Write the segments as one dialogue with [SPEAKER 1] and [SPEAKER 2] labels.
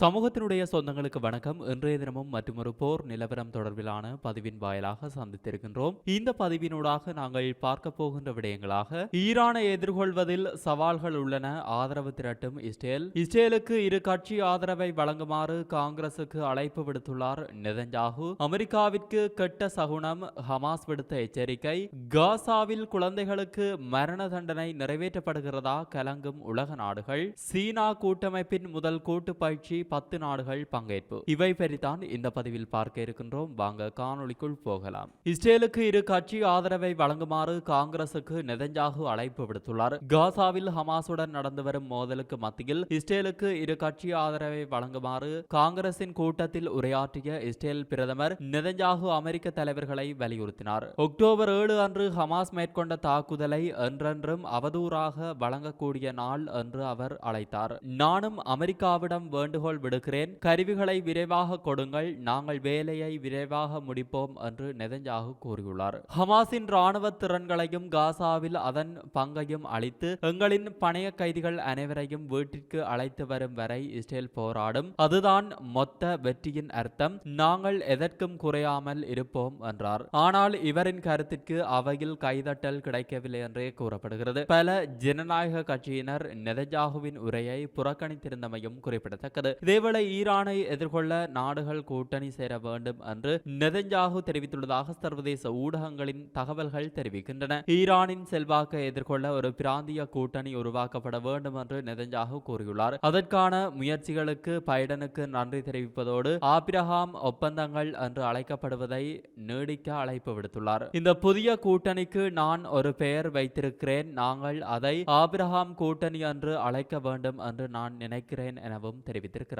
[SPEAKER 1] சமூகத்தினுடைய சொந்தங்களுக்கு வணக்கம். இன்றைய தினமும் மற்றொரு போர் நிலவரம் தொடர்பிலான பதிவின் வாயிலாக சந்தித்திருக்கின்றோம். இந்த பதிவினூடாக நாங்கள் பார்க்க போகின்ற விடயங்களாக ஈரானை எதிர்கொள்வதில் சவால்கள் உள்ளன. ஆதரவு திரட்டும் இஸ்ரேல். இஸ்ரேலுக்கு இரு கட்சி ஆதரவை வழங்குமாறு காங்கிரசுக்கு அழைப்பு விடுத்துள்ளார் நெதன்யாகு. அமெரிக்காவிற்கு கெட்ட சகுனம் ஹமாஸ் விடுத்த எச்சரிக்கை. காசாவில் குழந்தைகளுக்கு மரண தண்டனை நிறைவேற்றப்படுகிறதா கலங்கும் உலக நாடுகள். சீனா கூட்டமைப்பின் முதல் கூட்டு பயிற்சி பத்து நாடுகள் பங்கேற்பு. இவை பற்றித்தான் இந்த பதிவில் பார்க்க இருக்கின்றோம். வாங்க காணொலிக்குள் போகலாம். இஸ்ரேலுக்கு இரு கட்சி ஆதரவை வழங்குமாறு காங்கிரசுக்கு நெதஞ்சாகு அழைப்பு விடுத்துள்ளார். காசாவில் ஹமாசுடன் நடந்து வரும் மோதலுக்கு மத்தியில் இஸ்ரேலுக்கு இரு கட்சி ஆதரவை வழங்குமாறு காங்கிரசின் கூட்டத்தில் உரையாற்றிய இஸ்ரேல் பிரதமர் நெதஞ்சாகு அமெரிக்க தலைவர்களை வலியுறுத்தினார். அக்டோபர் ஏழு அன்று ஹமாஸ் மேற்கொண்ட தாக்குதலை என்றென்றும் அவதூறாக வழங்கக்கூடிய நாள் என்று அவர் அழைத்தார். நானும் அமெரிக்காவிடம் வேண்டுகோள் விடுக்கிறேன் கருவிகளை விரைவாக கொடுங்கள். நாங்கள் வேலையை விரைவாக முடிப்போம் என்று நெதஞ்சாகு கூறியுள்ளார். ஹமாஸின் ராணுவ திறன்களையும் காசாவில் அதன் பங்கையும் அளித்து எங்களின் பணைய கைதிகள் அனைவரையும் வீட்டிற்கு அழைத்து வரும் வரை இஸ்ரேல் போராடும். அதுதான் மொத்த வெற்றியின் அர்த்தம். நாங்கள் எதற்கும் குறையாமல் இருப்போம் என்றார். ஆனால் இவரின் கருத்திற்கு அவையில் கைதட்டல் கிடைக்கவில்லை என்றே கூறப்படுகிறது. பல ஜனநாயக கட்சியினர் நெதஞ்சாகுவின் உரையை புறக்கணித்திருந்தமையும் குறிப்பிடத்தக்கது. இதேவேளை ஈரானை எதிர்கொள்ள நாடுகள் கூட்டணி சேர வேண்டும் என்று நெதஞ்சாகு தெரிவித்துள்ளதாக சர்வதேச ஊடகங்களின் தகவல்கள் தெரிவிக்கின்றன. ஈரானின் செல்வாக்கை எதிர்கொள்ள ஒரு பிராந்திய கூட்டணி உருவாக்கப்பட வேண்டும் என்று நெதஞ்சாகு கூறியுள்ளார். அதற்கான முயற்சிகளுக்கு பைடனுக்கு நன்றி தெரிவிப்பதோடு ஆபிரகாம் ஒப்பந்தங்கள் என்று அழைக்கப்படுவதை நீடிக்க அழைப்பு விடுத்துள்ளார். இந்த புதிய கூட்டணிக்கு நான் ஒரு பெயர் வைத்திருக்கிறேன். நாங்கள் அதை ஆபிரஹாம் கூட்டணி என்று அழைக்க வேண்டும் என்று நான் நினைக்கிறேன் எனவும் தெரிவித்திருக்கிறார்.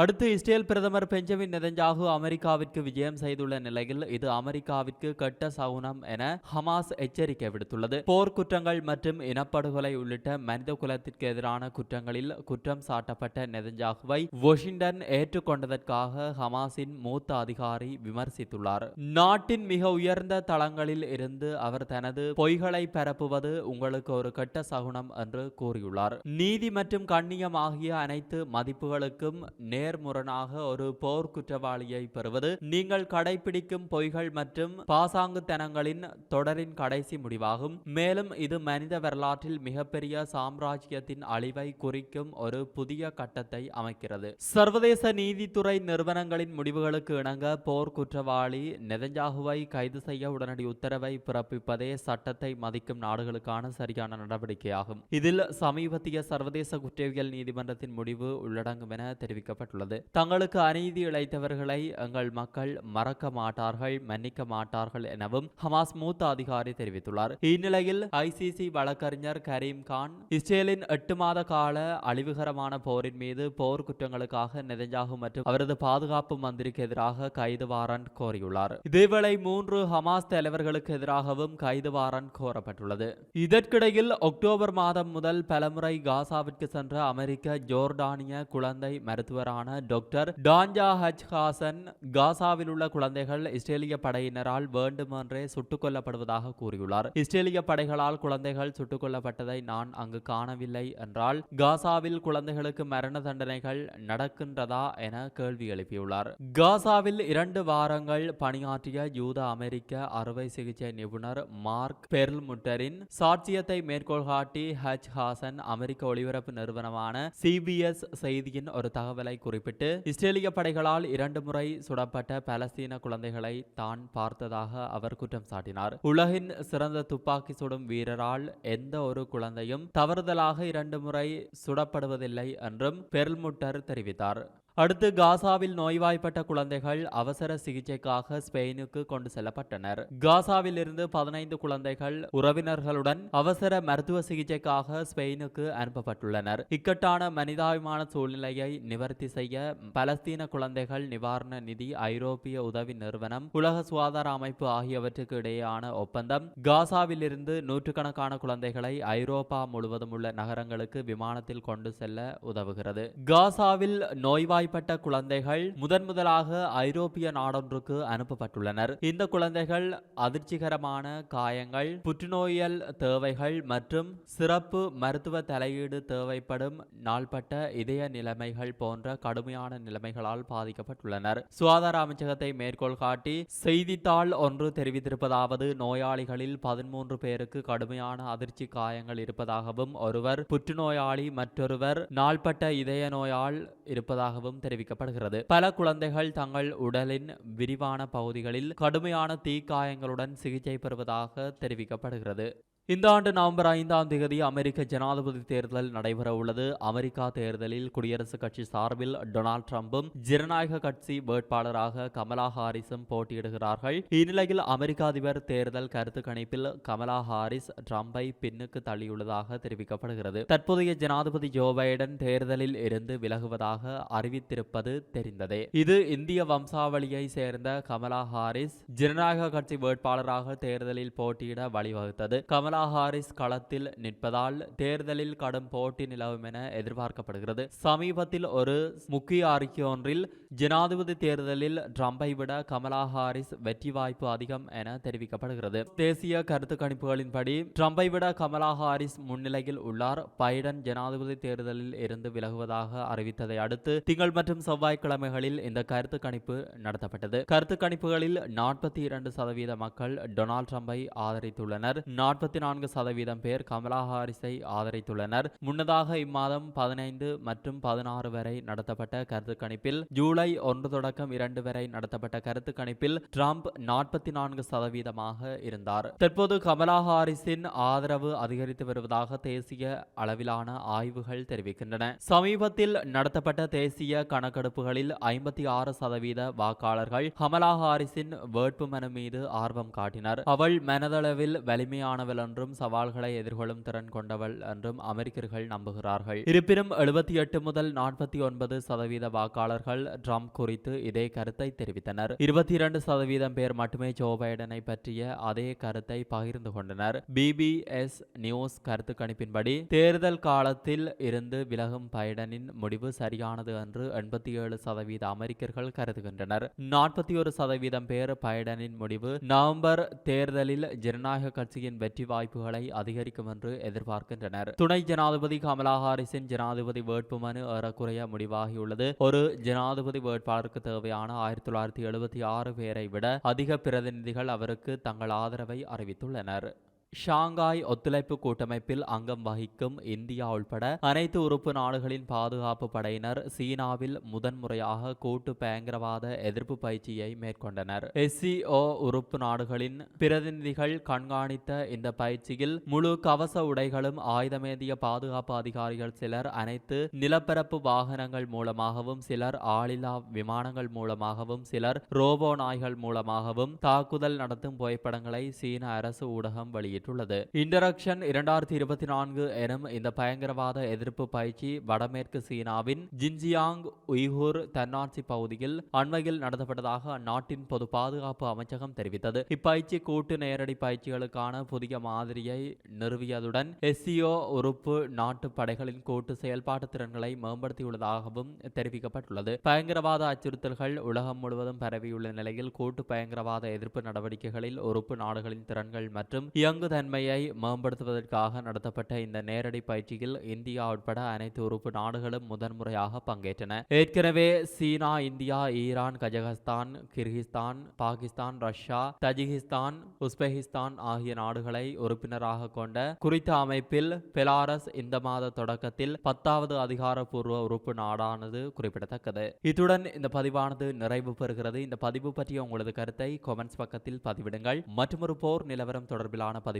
[SPEAKER 1] அடுத்து இஸ்ரேல் பிரதமர் பெஞ்சமின் நெதஞ்சாகு அமெரிக்காவிற்கு விஜயம் செய்துள்ள நிலையில் இது அமெரிக்காவிற்கு கெட்ட சகுனம் என ஹமாஸ் எச்சரிக்கை விடுத்துள்ளது. போர் குற்றங்கள் மற்றும் இனப்படுகொலை உள்ளிட்ட மனித குலத்திற்கு எதிரான குற்றங்களில் குற்றம் சாட்டப்பட்ட நெதஞ்சாகுவை வாஷிங்டன் ஏற்றுக்கொண்டதற்காக ஹமாஸின் மூத்த அதிகாரி விமர்சித்துள்ளார். நாட்டின் மிக உயர்ந்த தளங்களில் இருந்து அவர் தனது பொய்களை பரப்புவது உங்களுக்கு ஒரு கட்ட சகுனம் என்று கூறியுள்ளார். நீதி மற்றும் கண்ணியம் ஆகிய அனைத்து மதிப்புகளுக்கும் நேர்முரணாக ஒரு போர் குற்றவாளியை பெறுவது நீங்கள் கடைபிடிக்கும் பொய்கள் மற்றும் பாசாங்குத்தனங்களின் தொடரின் கடைசி முடிவாகும். மேலும் இது மனித வரலாற்றில் மிகப்பெரிய சாம்ராஜ்யத்தின் அழிவை குறிக்கும் ஒரு புதிய கட்டத்தை அமைக்கிறது. சர்வதேச நீதித்துறை நிறுவனங்களின் முடிவுகளுக்கு இணங்க போர் குற்றவாளி நெதஞ்சாகுவை கைது செய்ய உடனடி உத்தரவை பிறப்பிப்பதே சட்டத்தை மதிக்கும் நாடுகளுக்கான சரியான நடவடிக்கையாகும். இதில் சமீபத்திய சர்வதேச குற்றவியல் நீதிமன்றத்தின் முடிவு உள்ளடங்கும் என தெரிவிக்கப்பட்டுள்ளது. தங்களுக்கு அநீதி இழைத்தவர்களை எங்கள் மக்கள் மறக்க மாட்டார்கள் மன்னிக்க மாட்டார்கள் எனவும் ஹமாஸ் மூத்த அதிகாரி தெரிவித்துள்ளார். இந்நிலையில் ஐசிசி வழக்கறிஞர் கரீம் கான் இஸ்ரேலின் எட்டு மாத கால அழிவுகரமான போரின் மீது போர் குற்றங்களுக்காக நெதஞ்சாகு மற்றும் அவரது பாதுகாப்பு மந்திரிக்கு எதிராக கைது வாரண்ட் கோரியுள்ளார். இதேவேளை மூன்று ஹமாஸ் தலைவர்களுக்கு எதிராகவும் கைது வாரண்ட் கோரப்பட்டுள்ளது. இதற்கிடையில் அக்டோபர் மாதம் முதல் பலமுறை காசாவிற்கு சென்ற அமெரிக்க ஜோர்டானிய குழந்தை மருத்துவ மருத்துவரான டாக்டர் டான்ஜா ஹஜ் ஹாசன் காசாவில் உள்ள குழந்தைகள் இஸ்ரேலிய படையினரால் வேண்டுமென்றே சுட்டுக் கொல்லப்படுவதாக கூறியுள்ளார். இஸ்ரேலிய படைகளால் குழந்தைகள் சுட்டுக் கொல்லப்பட்டதை நான் அங்கு காணவில்லை என்றால் காசாவில் குழந்தைகளுக்கு மரண தண்டனைகள் நடக்கின்றதா என கேள்வி எழுப்பியுள்ளார். காசாவில் இரண்டு வாரங்கள் பணியாற்றிய யூத அமெரிக்க அறுவை சிகிச்சை நிபுணர் மார்க் பெர்ல்முட்டரின் சாட்சியத்தை மேற்கோள் காட்டி ஹஜ் ஹாசன் அமெரிக்க ஒளிபரப்பு நிறுவனமான சிபிஎஸ் செய்தியின் ஒரு தகவலை குறிப்பிட்டு இஸ்ரேலிய படைகளால் இரண்டு முறை சுடப்பட்ட பலஸ்தீன குழந்தைகளை தான் பார்த்ததாக அவர் குற்றம் சாட்டினார். உலகின் சிறந்த துப்பாக்கி சுடும் வீரரால் எந்த ஒரு குழந்தையும் தவறுதலாக இரண்டு முறை சுடப்படுவதில்லை என்றும் பெர்ல்முட்டர் தெரிவித்தார். அடுத்து காசாவில் நோய்வாய்ப்பட்ட குழந்தைகள் அவசர சிகிச்சைக்காக ஸ்பெயினுக்கு கொண்டு செல்லப்பட்டனர். காசாவில் இருந்து பதினைந்து குழந்தைகள் உறவினர்களுடன் அவசர மருத்துவ சிகிச்சைக்காக ஸ்பெயினுக்கு அனுப்பப்பட்டுள்ளனர். இக்கட்டான மனிதாபிமான சூழ்நிலையை நிவர்த்தி செய்ய பலஸ்தீன குழந்தைகள் நிவாரண நிதி ஐரோப்பிய உதவி நிறுவனம் உலக சுகாதார அமைப்பு ஆகியவற்றுக்கு இடையேயான ஒப்பந்தம் காசாவில் இருந்து நூற்றுக்கணக்கான குழந்தைகளை ஐரோப்பா முழுவதும் உள்ள நகரங்களுக்கு விமானத்தில் கொண்டு செல்ல உதவுகிறது. காசாவில் நோய்வாய் நோய்வாய்ப்பட்ட குழந்தைகள் முதன் முதலாக ஐரோப்பிய நாடொன்றுக்கு அனுப்பப்பட்டுள்ளனர். இந்த குழந்தைகள் அதிர்ச்சிகரமான காயங்கள் புற்றுநோயல் தேவைகள் மற்றும் சிறப்பு மருத்துவ தலையீடு தேவைப்படும் நாள்பட்ட இதய நிலைமைகள் போன்ற கடுமையான நிலைமைகளால் பாதிக்கப்பட்டுள்ளனர். சுகாதார அமைச்சகத்தை மேற்கோள் காட்டி செய்தித்தாள் ஒன்று தெரிவித்திருப்பதாவது நோயாளிகளில் பதிமூன்று பேருக்கு கடுமையான அதிர்ச்சி காயங்கள் இருப்பதாகவும் ஒருவர் புற்றுநோயாளி மற்றொருவர் நாள்பட்ட இதய நோயால் இருப்பதாகவும் தெரிவிக்கப்படுகிறது. பல குழந்தைகள் தங்கள் உடலின் விரிவான பகுதிகளில் கடுமையான தீக்காயங்களுடன் சிகிச்சை பெறுவதாக தெரிவிக்கப்படுகிறது. இந்த ஆண்டு நவம்பர் ஐந்தாம் தேதி அமெரிக்க ஜனாதிபதி தேர்தல் நடைபெற உள்ளது அமெரிக்கா தேர்தலில் குடியரசுக் கட்சி சார்பில் டொனால்ட் ட்ரம்பும் ஜனநாயக கட்சி வேட்பாளராக கமலா ஹாரிஸும் போட்டியிடுகிறார்கள். இந்நிலையில் அமெரிக்க அதிபர் தேர்தல் கருத்து கணிப்பில் கமலா ஹாரிஸ் ட்ரம்பை பின்னுக்கு தள்ளியுள்ளதாக தெரிவிக்கப்படுகிறது. தற்போதைய ஜனாதிபதி ஜோ பைடன் தேர்தலில் இருந்து விலகுவதாக அறிவித்திருப்பது தெரிந்ததே. இது இந்திய வம்சாவளியை சேர்ந்த கமலா ஹாரிஸ் ஜனநாயக கட்சி வேட்பாளராக தேர்தலில் போட்டியிட வழிவகுத்தது. கமலா ஹாரிஸ் களத்தில் நிற்பதால் தேர்தலில் கடும் போட்டி நிலவும் என எதிர்பார்க்கப்படுகிறது. சமீபத்தில் ஒரு முக்கிய அறிக்கை ஒன்றில் ஜனாதிபதி தேர்தலில் ட்ரம்பை விட கமலா ஹாரிஸ் வெற்றி வாய்ப்பு அதிகம் என தெரிவிக்கப்படுகிறது. தேசிய கருத்து கணிப்புகளின்படி ட்ரம்பை விட கமலா ஹாரிஸ் முன்னிலையில் உள்ளார். பைடன் ஜனாதிபதி தேர்தலில் இருந்து விலகுவதாக அறிவித்ததை அடுத்து திங்கள் மற்றும் செவ்வாய்க்கிழமைகளில் இந்த கருத்து கணிப்பு நடத்தப்பட்டது. கருத்து கணிப்புகளில் நாற்பத்தி இரண்டு சதவீத மக்கள் டொனால்ட் ட்ரம்பை ஆதரித்துள்ளனர். நாற்பத்தி நான்கு சதவீதம் பேர் கமலா ஹாரிஸை ஆதரித்துள்ளனர். முன்னதாக இம்மாதம் பதினைந்து மற்றும் பதினாறு வரை நடத்தப்பட்ட கருத்து கணிப்பில் ஜூலை ஒன்று தொடக்கம் இரண்டு வரை நடத்தப்பட்ட கருத்து கணிப்பில் டிரம்ப் நாற்பத்தி நான்கு சதவீதமாக இருந்தார். தற்போது கமலா ஹாரிஸின் ஆதரவு அதிகரித்து வருவதாக தேசிய அளவிலான ஆய்வுகள் தெரிவிக்கின்றன. சமீபத்தில் நடத்தப்பட்ட தேசிய கணக்கெடுப்புகளில் ஐம்பத்தி ஆறு சதவீத வாக்காளர்கள் கமலா ஹாரிஸின் வேட்புமனு மீது ஆர்வம் காட்டினர். அவள் மனதளவில் வலிமையானவள் என்றும் சவால்களை எதிர்கொள்ளும் திறன் கொண்டவள் என்றும் அமெரிக்கர்கள் நம்புகிறார்கள். இருப்பினும் எழுபத்தி எட்டு முதல் நாற்பத்தி ஒன்பது சதவீத வாக்காளர்கள் ட்ரம்ப் குறித்து இதே கருத்தை தெரிவித்தனர். இருபத்தி இரண்டு சதவீதம் பேர் மட்டுமே ஜோ பைடனை பற்றிய அதே கருத்தை பகிர்ந்து கொண்டனர். பிபிஎஸ் நியூஸ் கருத்து கணிப்பின்படி தேர்தல் காலத்தில் இருந்து விலகும் பைடனின் முடிவு சரியானது என்று எண்பத்தி ஏழு சதவீத அமெரிக்கர்கள் கருதுகின்றனர். நாற்பத்தி ஒரு சதவீதம் பேர் பைடனின் முடிவு நவம்பர் தேர்தலில் ஜனநாயக கட்சியின் வெற்றி வாய்ப்புகளை அதிகரிக்கும் என்று எதிர்பார்க்கின்றனர். துணை ஜனாதிபதி கமலா ஹாரிஸின் ஜனாதிபதி வேட்புமனு ஏறக்குறைய முடிவாகியுள்ளது. ஒரு ஜனாதிபதி வேட்பாளருக்கு தேவையான ஆயிரத்தி தொள்ளாயிரத்தி எழுபத்தி ஆறு பேரை விட அதிக பிரதிநிதிகள் அவருக்கு தங்கள் ஆதரவை அறிவித்துள்ளனர். ஷாங்காய் ஒத்துழைப்பு கூட்டமைப்பில் அங்கம் வகிக்கும் இந்தியா உள்பட அனைத்து உறுப்பு நாடுகளின் பாதுகாப்பு படையினர் சீனாவில் முதன்முறையாக கூட்டு பயங்கரவாத எதிர்ப்பு பயிற்சியை மேற்கொண்டனர். எஸ்சிஓ உறுப்பு நாடுகளின் பிரதிநிதிகள் கண்காணித்த இந்த பயிற்சியில் முழு கவச உடைகளும் ஆயுதமேந்திய பாதுகாப்பு அதிகாரிகள் சிலர் அனைத்து நிலப்பரப்பு வாகனங்கள் மூலமாகவும் சிலர் ஆளில்லா விமானங்கள் மூலமாகவும் சிலர் ரோபோ நாய்கள் மூலமாகவும் தாக்குதல் நடத்தும் புகைப்படங்களை சீன அரசு ஊடகம் வெளியிட்டது வெளியிட்டுள்ளது. இன்டராக்ஷன் இரண்டாயிரத்தி இருபத்தி நான்கு எனும் இந்த பயங்கரவாத எதிர்ப்பு பயிற்சி வடமேற்கு சீனாவின் ஜின்ஜியாங் உய்கூர் தன்னாட்சி பகுதியில் அண்மையில் நடத்தப்பட்டதாக அந்நாட்டின் பொது பாதுகாப்பு அமைச்சகம் தெரிவித்தது. இப்பயிற்சி கூட்டு நேரடி பயிற்சிகளுக்கான புதிய மாதிரியை நிறுவியதுடன் எஸ்சிஓ உறுப்பு நாட்டு படைகளின் கூட்டு செயல்பாட்டு திறன்களை மேம்படுத்தியுள்ளதாகவும் தெரிவிக்கப்பட்டுள்ளது. பயங்கரவாத அச்சுறுத்தல்கள் உலகம் முழுவதும் பரவியுள்ள நிலையில் கூட்டு பயங்கரவாத எதிர்ப்பு நடவடிக்கைகளில் உறுப்பு நாடுகளின் திறன்கள் மற்றும் இயங்கு தன்மையை மேம்படுத்துவதற்காக நடத்தப்பட்ட இந்த நேரடி பயிற்சியில் இந்தியா உட்பட அனைத்து உறுப்பு நாடுகளும் முதன்முறையாக பங்கேற்றன. ஏற்கனவே China India Iran Kazakhstan Kyrgyzstan Pakistan Russia Tajikistan Uzbekistan ஆகிய நாடுகளை உறுப்பினராக கொண்ட குறித்த அமைப்பில் பெலாரஸ் இந்த மாத தொடக்கத்தில் பத்தாவது அதிகாரப்பூர்வ உறுப்பு நாடானது குறிப்பிடத்தக்கது. இத்துடன் இந்த பதிவானது நிறைவு பெறுகிறது. இந்த பதிவு பற்றிய உங்களது கருத்தை கொமெண்ட்ஸ் பக்கத்தில் பதிவிடுங்கள். மற்றொரு போர் நிலவரம் தொடர்பிலான பதிவு